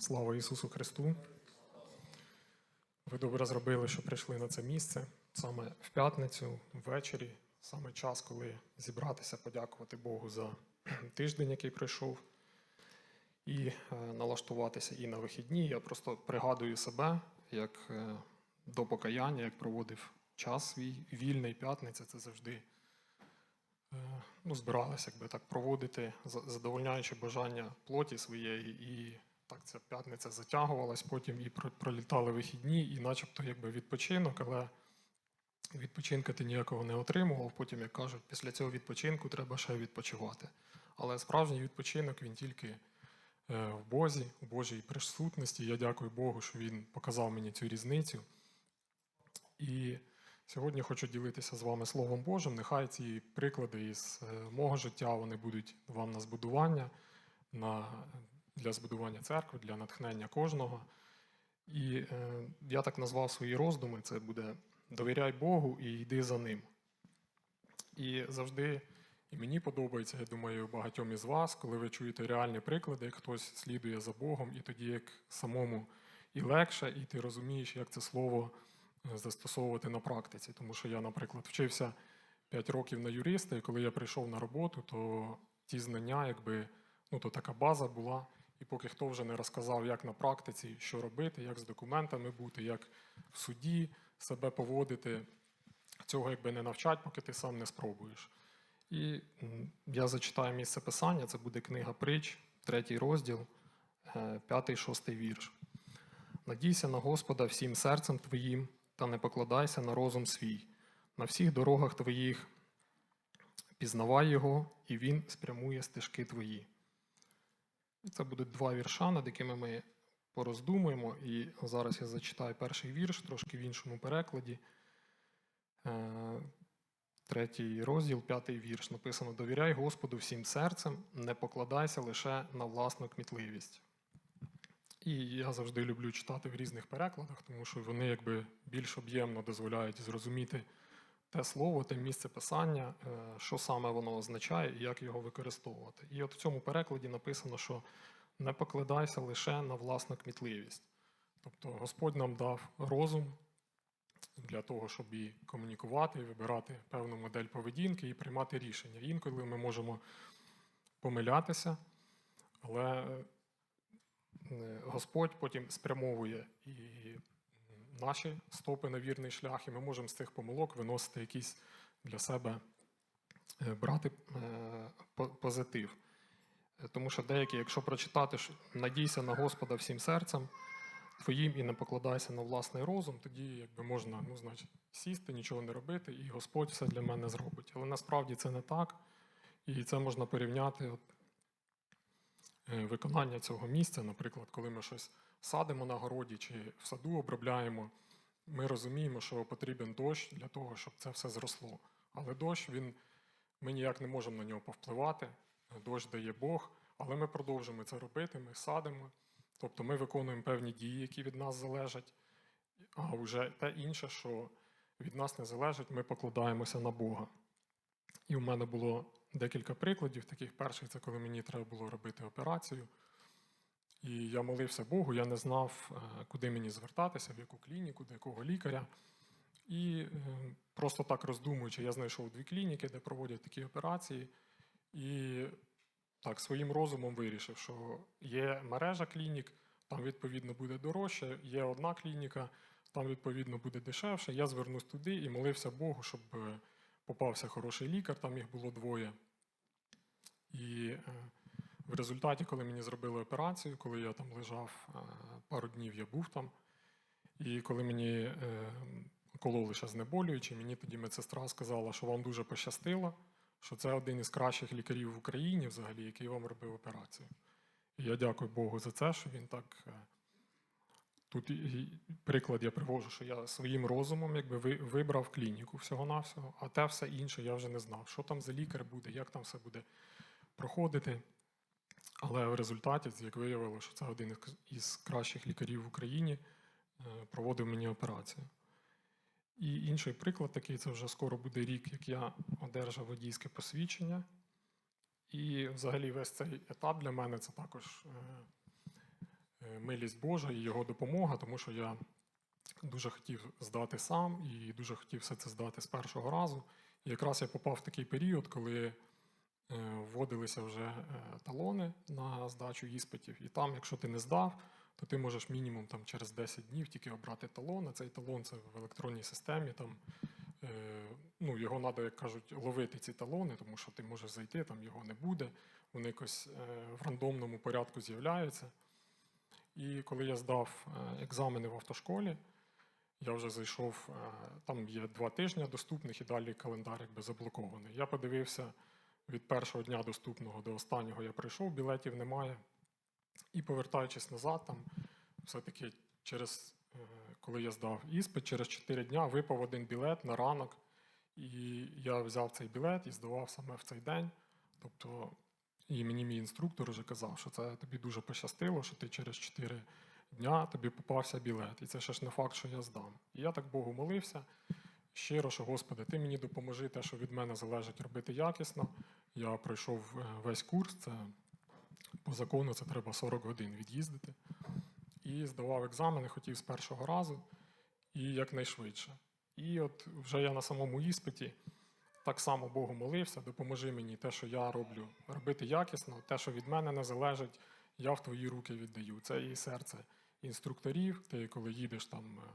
Слава Ісусу Христу! Ви добре зробили, що прийшли на це місце саме в п'ятницю, ввечері, саме час, коли зібратися, подякувати Богу за тиждень, який пройшов, і е, налаштуватися і на вихідні. Я просто пригадую себе як е, до покаяння, як проводив час свій вільний п'ятниця. Це завжди е, ну, збиралися якби так проводити, задовольняючи бажання плоті своєї, і так ця п'ятниця затягувалась, потім і пролітали вихідні, і начебто якби відпочинок, але відпочинка ти ніякого не отримував. Потім, як кажуть, після цього відпочинку треба ще відпочивати. Але справжній відпочинок він тільки е, в Бозі, в Божій присутності. Я дякую Богу, що Він показав мені цю різницю. І сьогодні хочу ділитися з вами Словом Божим. Нехай ці приклади із е, мого життя вони будуть вам на збудування, на, для збудування церкви, для натхнення кожного. І е, я так назвав свої роздуми: це буде довіряй Богу і йди за ним. І завжди і мені подобається, я думаю, багатьом із вас, коли ви чуєте реальні приклади, як хтось слідує за Богом, і тоді як самому і легше, і ти розумієш, як це слово е, застосовувати на практиці. Тому що я, наприклад, вчився 5 років на юриста, і коли я прийшов на роботу, то ті знання, якби, ну, то така база була. І поки хто вже не розказав, як на практиці, що робити, як з документами бути, як в суді себе поводити, цього якби не навчать, поки ти сам не спробуєш. І я зачитаю місце писання, це буде книга притч, третій розділ, е, п'ятий, шостий вірш. Надійся на Господа всім серцем твоїм, та не покладайся на розум свій. На всіх дорогах твоїх пізнавай Його, і Він спрямує стежки твої. Це будуть два вірша, над якими ми пороздумуємо. І зараз я зачитаю перший вірш, трошки в іншому перекладі. Е, Третій розділ, п'ятий вірш. Написано: Довіряй Господу всім серцем, не покладайся лише на власну кмітливість. І я завжди люблю читати в різних перекладах, тому що вони якби більш об'ємно дозволяють зрозуміти те слово, те місце писання, е, що саме воно означає і як його використовувати. І от в цьому перекладі написано, що не покладайся лише на власну кмітливість. Тобто Господь нам дав розум для того, щоб і комунікувати, і вибирати певну модель поведінки і приймати рішення. Інколи ми можемо помилятися, але е, Господь потім спрямовує і наші стопи на вірний шлях, і ми можемо з цих помилок виносити якийсь для себе е, брати е, позитив. Тому що деякі, якщо прочитати, що надійся на Господа всім серцем твоїм і не покладайся на власний розум, тоді якби можна ну, значить, сісти, нічого не робити, і Господь все для мене зробить. Але насправді це не так. І це можна порівняти от, виконання цього місця, наприклад, коли ми щось садимо на городі чи в саду обробляємо, ми розуміємо, що потрібен дощ для того, щоб це все зросло. Але дощ, він, ми ніяк не можемо на нього повпливати. Дощ дає Бог, але ми продовжуємо це робити, ми садимо. Тобто ми виконуємо певні дії, які від нас залежать, а вже те інше, що від нас не залежить, ми покладаємося на Бога. І у мене було декілька прикладів. Таких перших це коли мені треба було робити операцію. І я молився Богу, я не знав, е, куди мені звертатися, в яку клініку, до якого лікаря. І е, просто так роздумуючи, я знайшов дві клініки, де проводять такі операції. І так, своїм розумом вирішив, що є мережа клінік, там відповідно буде дорожче, є одна клініка, там відповідно буде дешевше. Я звернусь туди і молився Богу, щоб е, попався хороший лікар, там їх було двоє. І е, в результаті, коли мені зробили операцію, коли я там лежав е, пару днів, я був там. І коли мені е, кололи ще знеболюючи, мені тоді медсестра сказала, що вам дуже пощастило, що це один із кращих лікарів в Україні, взагалі, який вам робив операцію. І я дякую Богу за це, що він так. Тут приклад я привожу, що я своїм розумом якби вибрав клініку всього-навсього, а те все інше я вже не знав, що там за лікар буде, як там все буде проходити. Але в результаті, як виявилося, що це один із- кращих лікарів в Україні, е, проводив мені операцію. І інший приклад такий, це вже скоро буде рік, як я одержав водійське посвідчення. І взагалі весь цей етап для мене це також е, милість Божа і його допомога, тому що я дуже хотів здати сам і дуже хотів все це здати з першого разу. І якраз я попав в такий період, коли е, вводилися вже е, талони на здачу іспитів, і там, якщо ти не здав, то ти можеш мінімум там через 10 днів тільки обрати талон. А цей талон це в електронній системі. Там е, ну, його треба, як кажуть, ловити ці талони, тому що ти можеш зайти, там його не буде. Вони якось е, в рандомному порядку з'являються. І коли я здав е, екзамени в автошколі, я вже зайшов, е, там є два тижні доступних і далі календар якби заблокований. Я подивився від першого дня доступного до останнього я прийшов, білетів немає. І повертаючись назад, там все-таки через, е, коли я здав іспит, через 4 дня випав один білет на ранок. І я взяв цей білет і здавав саме в цей день. Тобто, і мені мій інструктор вже казав, що це тобі дуже пощастило, що ти через 4 дня тобі попався білет. І це ще ж не факт, що я здам. І я так Богу молився щиро, що Господи, ти мені допоможи те, що від мене залежить робити якісно. Я пройшов е, весь курс, це по закону це треба 40 годин від'їздити. І здавав екзамени, хотів з першого разу і якнайшвидше. І от вже я на самому іспиті так само Богу молився, допоможи мені те, що я роблю, робити якісно, те, що від мене не залежить, я в твої руки віддаю. Це і серце інструкторів, ти коли їдеш там е,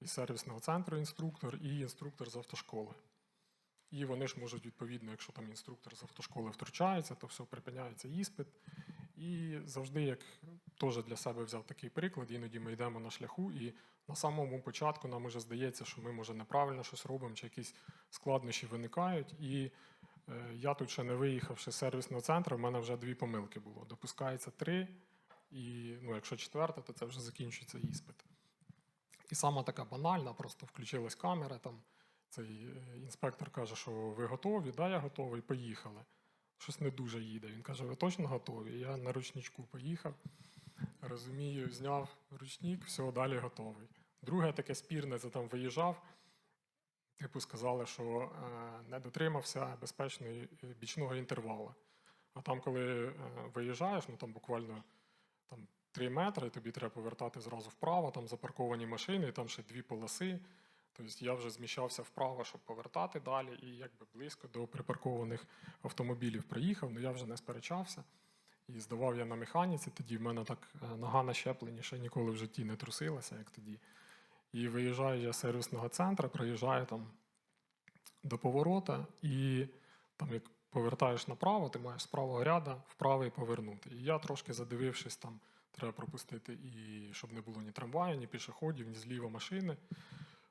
із сервісного центру інструктор і інструктор з автошколи. І вони ж можуть, відповідно, якщо там інструктор з автошколи втручається, то все припиняється іспит. І завжди, як теж для себе взяв такий приклад, іноді ми йдемо на шляху, і на самому початку нам уже здається, що ми, може, неправильно щось робимо, чи якісь складнощі виникають. І е, я тут ще не виїхавши з сервісного центру, в мене вже дві помилки було. Допускається три, і ну, якщо четверта, то це вже закінчується іспит. І сама така банальна, просто включилась камера, там цей е, інспектор каже, що ви готові? Да, я готовий, поїхали. Щось не дуже їде. Він каже, ви точно готові? Я на ручничку поїхав. Розумію, зняв ручник, все, далі готовий. Друге таке спірне, це там виїжджав. Типу сказали, що е, не дотримався безпечної е, бічного інтервалу. А там, коли е, виїжджаєш, ну там буквально там, 3 метри, тобі треба повертати зразу вправо, там запарковані машини, там ще дві полоси. Тобто я вже зміщався вправо, щоб повертати далі, і якби близько до припаркованих автомобілів приїхав, але я вже не сперечався. І здавав я на механіці, тоді в мене так е, нога на щепленні ще ніколи в житті не трусилася, як тоді. І виїжджаю я з сервісного центру, проїжджаю там до поворота, і там, як повертаєш направо, ти маєш з правого ряда вправо і повернути. І я трошки задивившись, там треба пропустити, і щоб не було ні трамваю, ні пішоходів, ні зліва машини.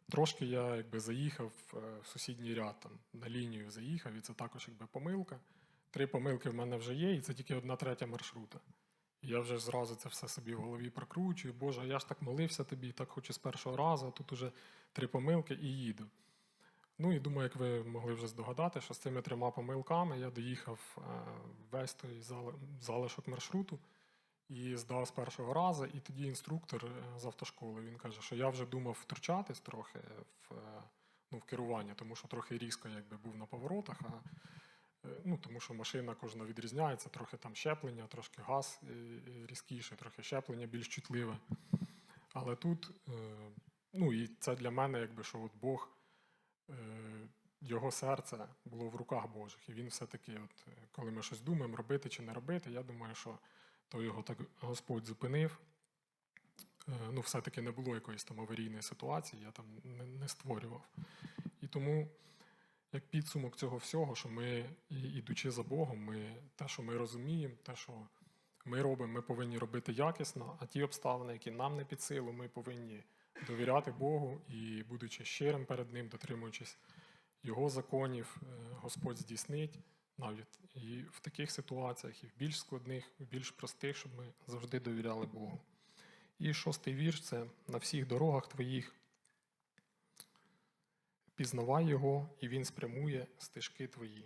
Трошки я якби заїхав е, в сусідній ряд, там, на лінію заїхав, і це також якби помилка. Три помилки в мене вже є, і це тільки одна третя маршрута. І я вже зразу це все собі в голові прокручую. Боже, я ж так молився тобі, так хочу з першого разу, а тут уже три помилки і їду. Ну і думаю, як ви могли вже здогадати, що з цими трьома помилками я доїхав е, весь той залишок маршруту і здав з першого разу. І тоді інструктор е, з автошколи він каже, що я вже думав втручатись трохи в, е, ну, в керування, тому що трохи різко якби, був на поворотах. А, е, ну, тому що машина кожна відрізняється, трохи там щеплення, трошки газ е, е, трохи щеплення більш чутливе. Але тут, ну і це для мене, якби що от Бог, його серце було в руках Божих. І він все-таки, от, коли ми щось думаємо, робити чи не робити, я думаю, що то його так Господь зупинив. Е, Ну, все-таки не було якоїсь там аварійної ситуації, я там не, не створював. І тому, як підсумок цього всього, що ми, ідучи за Богом, ми те, що ми розуміємо, те, що ми робимо, ми повинні робити якісно, а ті обставини, які нам не під силу, ми повинні довіряти Богу і, будучи щирим перед Ним, дотримуючись Його законів, е, Господь здійснить навіть і в таких ситуаціях, і в більш складних, і в більш простих, щоб ми завжди довіряли Богу. І шостий вірш це на всіх дорогах твоїх. Пізнавай його, і він спрямує стежки твої.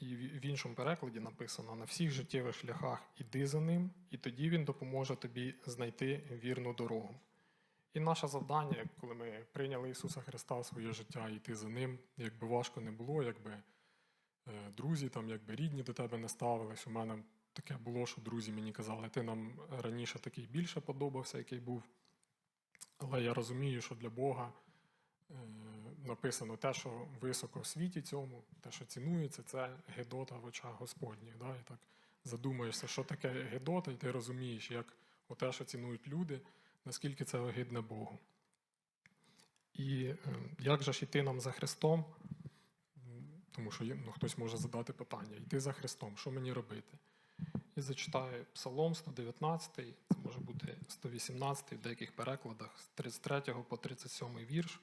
І в іншому перекладі написано: на всіх життєвих шляхах іди за ним, і тоді він допоможе тобі знайти вірну дорогу. І наше завдання, коли ми прийняли Ісуса Христа в своє життя, йти за Ним, якби важко не було, якби е, друзі, там, якби рідні до тебе не ставились. У мене таке було, що друзі мені казали, ти нам раніше такий більше подобався, який був. Але я розумію, що для Бога е, написано те, що високо в світі цьому, те, що цінується, це гедота в очах Господніх. Да? І так задумаєшся, що таке гедота, і ти розумієш, як те, що цінують люди, наскільки це огидне Богу. І е, як же ж йти нам за Христом? Тому що ну, хтось може задати питання: йти за Христом, що мені робити? І зачитаю Псалом 119, це може бути 118 в деяких перекладах, з 33 по 37 вірш.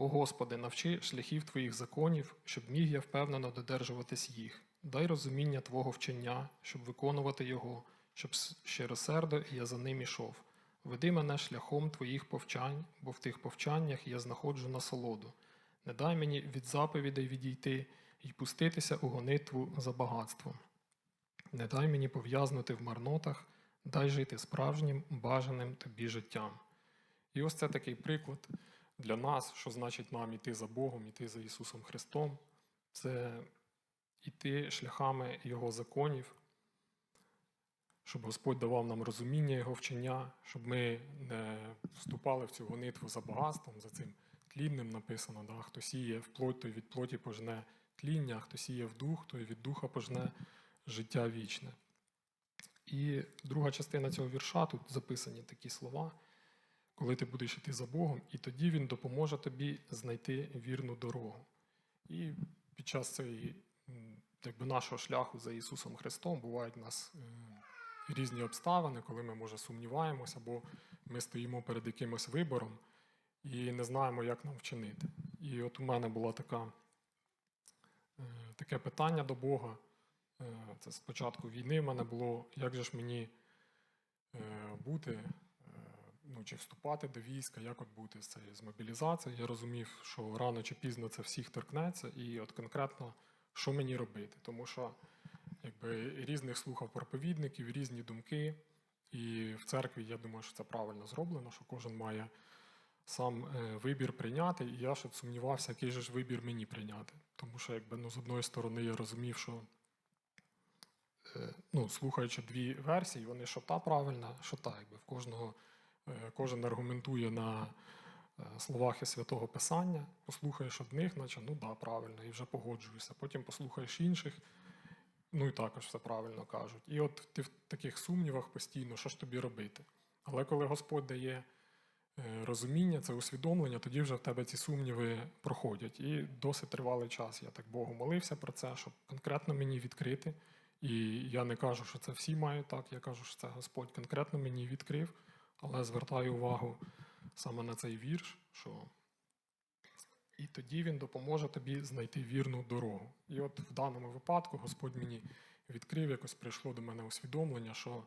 О Господи, навчи шляхів Твоїх законів, щоб міг я впевнено додержуватись їх. Дай розуміння Твого вчення, щоб виконувати його, щоб щиросердо я за ним ішов. Веди мене шляхом Твоїх повчань, бо в тих повчаннях я знаходжу насолоду. Не дай мені від заповідей відійти і пуститися у гонитву за багатством. Не дай мені пов'язнути в марнотах, дай жити справжнім, бажаним тобі життям. І ось це такий приклад для нас, що значить нам іти за Богом, іти за Ісусом Христом. Це іти шляхами Його законів, щоб Господь давав нам розуміння Його вчення, щоб ми не вступали в цю гонитву за багатством, за цим тлінним написано. Да? Хто сіє в плоть, той від плоті пожне тління, хто сіє в дух, той від духа пожне життя вічне. І друга частина цього вірша, тут записані такі слова, коли ти будеш йти за Богом, і тоді Він допоможе тобі знайти вірну дорогу. І під час цієї, якби, нашого шляху за Ісусом Христом бувають у нас різні обставини, коли ми, може, сумніваємося, або ми стоїмо перед якимось вибором і не знаємо, як нам вчинити. І от у мене була така, е, таке питання до Бога. Е, Це з початку війни в мене було, як же ж мені е, бути, ну, чи вступати до війська, як от бути з цією з мобілізацією. Я розумів, що рано чи пізно це всіх торкнеться, і от конкретно, що мені робити. Тому що якби, різних слухав проповідників, різні думки. І в церкві я думаю, що це правильно зроблено, що кожен має сам е, вибір прийняти. І я ще сумнівався, який же ж вибір мені прийняти. Тому що, якби, ну, з одної сторони, я розумів, що е, ну, слухаючи дві версії, вони що та правильна, що та, якби в кожного кожен аргументує на е, словах із святого Писання, послухаєш одних, наче ну да, правильно, і вже погоджуєшся. Потім послухаєш інших, ну і також все правильно кажуть. І от ти в таких сумнівах постійно, що ж тобі робити. Але коли Господь дає е, розуміння, це усвідомлення, тоді вже в тебе ці сумніви проходять. І досить тривалий час я так Богу молився про це, щоб конкретно мені відкрити. І я не кажу, що це всі мають так, я кажу, що це Господь конкретно мені відкрив, але звертаю увагу саме на цей вірш, що і тоді він допоможе тобі знайти вірну дорогу. І от в даному випадку Господь мені відкрив, якось прийшло до мене усвідомлення, що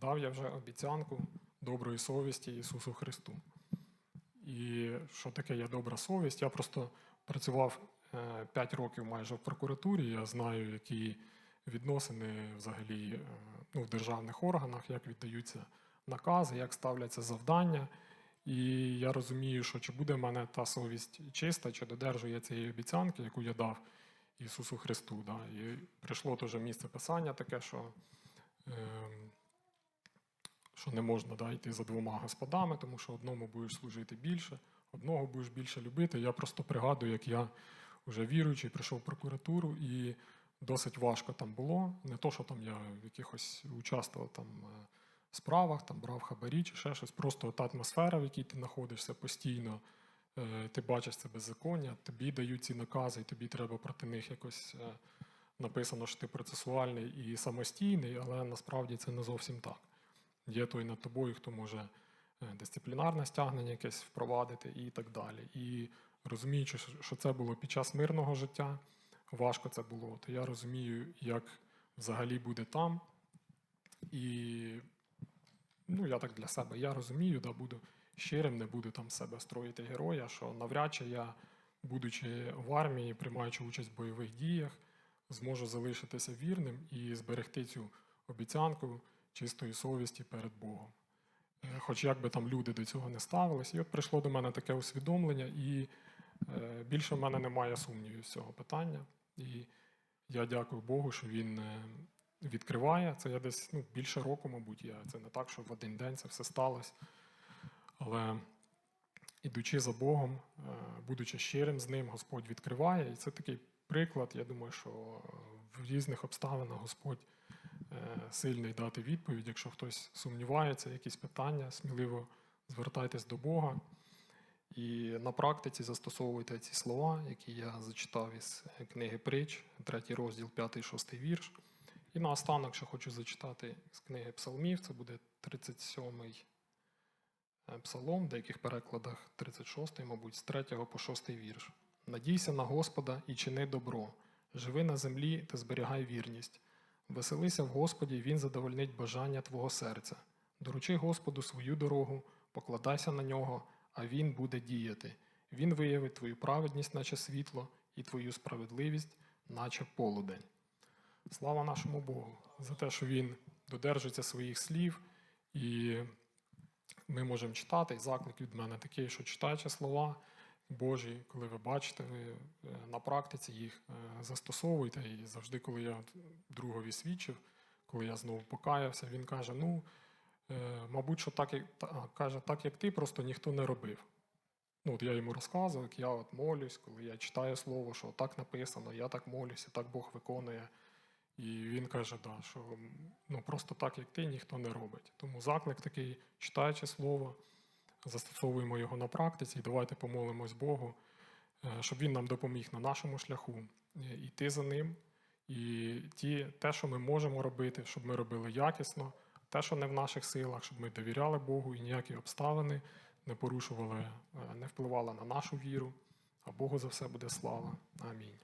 дав я вже обіцянку доброї совісті Ісусу Христу. І що таке є добра совість? Я просто працював 5 років майже в прокуратурі, я знаю, які відносини взагалі е, ну, в державних органах, як віддаються накази, як ставляться завдання. І я розумію, що чи буде в мене та совість чиста, чи додержу я цієї обіцянки, яку я дав Ісусу Христу. Да? І прийшло теж місце писання таке, що, ем, що не можна да, йти за двома господами, тому що одному будеш служити більше, одного будеш більше любити. Я просто пригадую, як я вже віруючий, прийшов в прокуратуру, і досить важко там було. Не то, що там я в якихось участвував там. Справах, там брав хабарі чи ще щось. Просто та атмосфера, в якій ти знаходишся постійно, е, ти бачиш це беззаконня, тобі дають ці накази, і тобі треба проти них якось е, написано, що ти процесуальний і самостійний, але насправді це не зовсім так. Є той над тобою, хто може е, дисциплінарне стягнення якесь впровадити і так далі. І розуміючи, що це було під час мирного життя, важко це було, то я розумію, як взагалі буде там. І ну, я так для себе я розумію, да, буду щирим, не буду там себе строїти героя, що навряд чи я, будучи в армії, приймаючи участь в бойових діях, зможу залишитися вірним і зберегти цю обіцянку чистої совісті перед Богом. е, хоч як би там люди до цього не ставились. І от прийшло до мене таке усвідомлення, і е, більше в мене немає сумнівів з цього питання. І я дякую Богу, що він е, відкриває. Це я десь ну, більше року, мабуть, я. Це не так, що в один день це все сталося. Але ідучи за Богом, е, будучи щирим з ним, Господь відкриває. І це такий приклад. Я думаю, що в різних обставинах Господь е, сильний дати відповідь. Якщо хтось сумнівається, якісь питання, сміливо звертайтесь до Бога. І на практиці застосовуйте ці слова, які я зачитав із книги Притч, третій розділ, п'ятий, шостий вірш. І наостанок ще хочу зачитати з книги Псалмів, це буде 37-й е, псалом, в деяких перекладах 36-й, мабуть, з 3 по 6 вірш. Надійся на Господа і чини добро, живи на землі та зберігай вірність. Веселися в Господі, Він задовольнить бажання твого серця. Доручи Господу свою дорогу, покладайся на нього, а Він буде діяти. Він виявить твою праведність, наче світло, і твою справедливість, наче полудень. Слава нашому Богу за те, що Він додержується своїх слів, і ми можемо читати. І заклик від мене такий, що читаючи слова Божі, коли ви бачите, ви е, на практиці їх е, застосовуйте. І завжди, коли я другові свідчив, коли я знову покаявся, він каже: ну, е, мабуть, що так, як каже, так як ти, просто ніхто не робив. Ну, от я йому розказував, як я от молюсь, коли я читаю слово, що так написано, я так молюся, так Бог виконує. І він каже, да, що ну, просто так, як ти, ніхто не робить. Тому заклик такий, читаючи слово, застосовуємо його на практиці, і давайте помолимось Богу, е, щоб він нам допоміг на нашому шляху е, йти за ним. І ті, те, що ми можемо робити, щоб ми робили якісно, те, що не в наших силах, щоб ми довіряли Богу і ніякі обставини не порушували, е, не впливали на нашу віру. А Богу за все буде слава. Амінь.